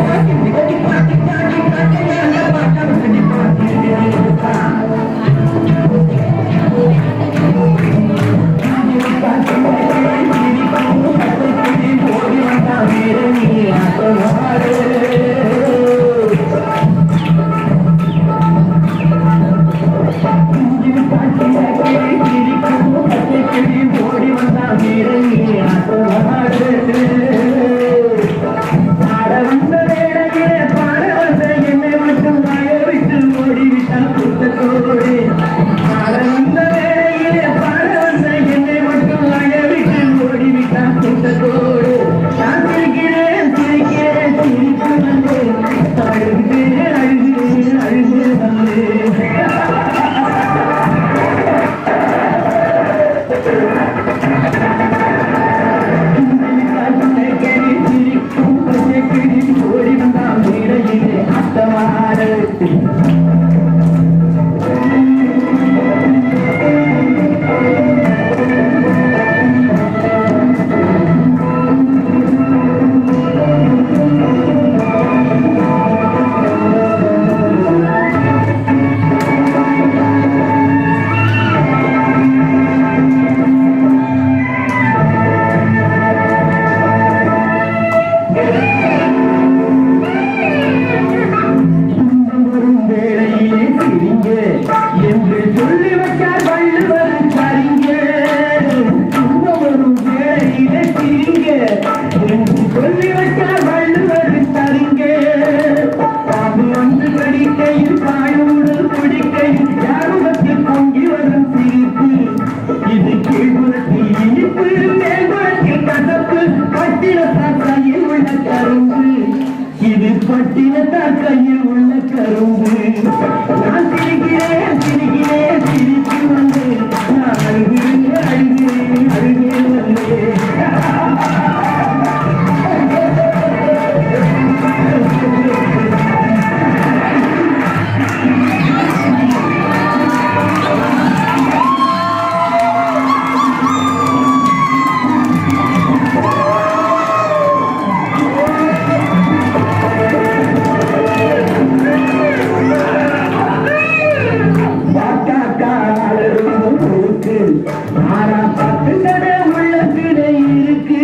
ஓடி Hey. Thank you. உள்ளத்திலே இருக்கு.